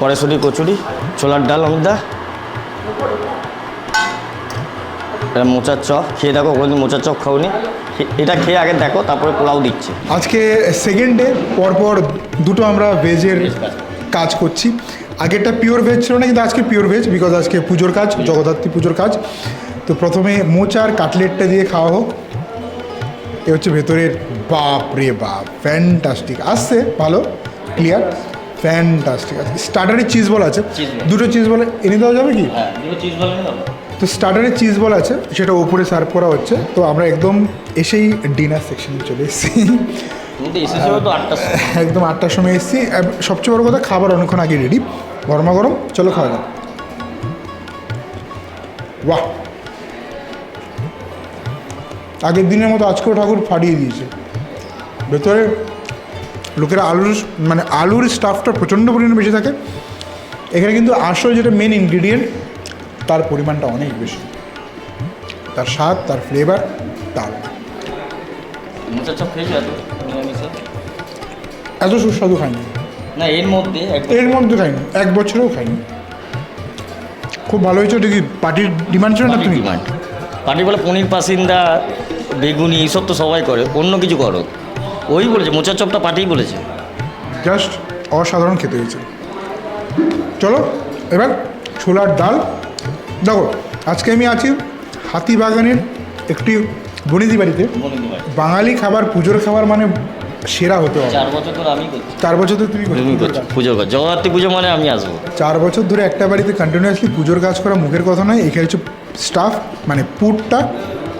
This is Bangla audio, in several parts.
কড়াইশুটি কচুরি ছোলার ডাল অমিতদা এটা মোচার চপ। খেয়ে দেখো কোনোদিন মোচার চপ খাওনি। এটা খেয়ে আগে দেখো তারপরে পোলাও দিচ্ছে। আজকে সেকেন্ড ডে পরপর দুটো আমরা ভেজের কাজ করছি। আগেরটা পিওর ভেজ ছিল না কিন্তু আজকে পিওর ভেজ বিকজ আজকে পুজোর কাজ জগদ্ধাত্রী পুজোর কাজ। তো প্রথমে মোচার কাটলেটটা দিয়ে খাওয়া হোক। এ হচ্ছে ভেতরের বাপ রে বাপ ফ্যান্টাস্টিক আসছে ভালো ক্লিয়ার ফ্যান্টাস্টিক আছে স্টার্টারে চিজ বল আছে। দুটো চিজ বল এনে দেওয়া যাবে কি? হ্যাঁ চিজ তো স্টার্টারে চিজ বল আছে সেটা ওপরে সার্ভ করা হচ্ছে। তো আমরা একদম এসেই ডিনার সেকশনে চলে এসেছি। আটটা একদম আটটার সময় এসেছি। সবচেয়ে বড় কথা খাবার অনেকক্ষণ আগে রেডি গরমা গরম চলো খাওয়া যাক। বাহ! আগের দিনের মতো আজকেও ঠাকুর ফাটিয়ে দিয়েছে। ভেতরে লোকেরা আলুর মানে আলুর স্টাফটা প্রচণ্ড পরিমাণে বেশি থাকে। এখানে কিন্তু আসল যেটা মেন ইনগ্রিডিয়েন্ট তার পরিমাণটা অনেক বেশি। তার স্বাদ তার ফ্লেভার তার। এত? সুস্বাদু খাইনি। না এর মধ্যে এর মধ্যে খাইনি এক বছরেও খাইনি। খুব ভালো হয়েছে ওটা কি পার্টির ডিমান্ড ছিল না তুমি? ডিমান্ড পার্টি বলে পনির পাসিন্দা বেগুনি এইসব তো সবাই করে অন্য কিছু করো। ওই বলেছে মোচার চপটা পার্টিই বলেছে। জাস্ট অসাধারণ খেতে হয়েছে। চলো এবার ছোলার ডাল। দেখো আজকে আমি আছি হাতিবাগানের একটি বনিদি বাড়িতে। বাঙালি খাবার পুজোর খাবার মানে সেরা হতে হবে। চার বছর ধরে আমি করছি। চার বছর তো তুমি করছ পুজোর কাজ। পুজো জগদ্ধাত্রী পুজো মানে আমি আসব। চার বছর ধরে একটা বাড়িতে কন্টিনিউয়াসলি পুজোর কাজ করা মুখের কথা নয় এখানে হচ্ছে স্টাফ মানে পুরটা।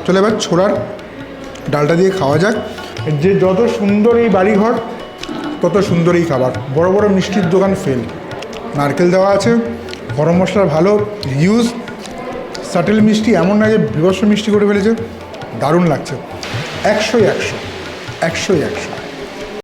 চলে এবার ছোলার ডালটা দিয়ে খাওয়া যাক। যে যত সুন্দর এই বাড়িঘর, তত সুন্দর এই খাবার। বড় বড় মিষ্টির দোকান ফেল নারকেল দেওয়া আছে, গরম মশলার ভালো ইউজ সাটেল মিষ্টি এমন না যে বিভৎস মিষ্টি করে ফেলেছে, দারুণ লাগছে। একশোই একশো একশোই একশো।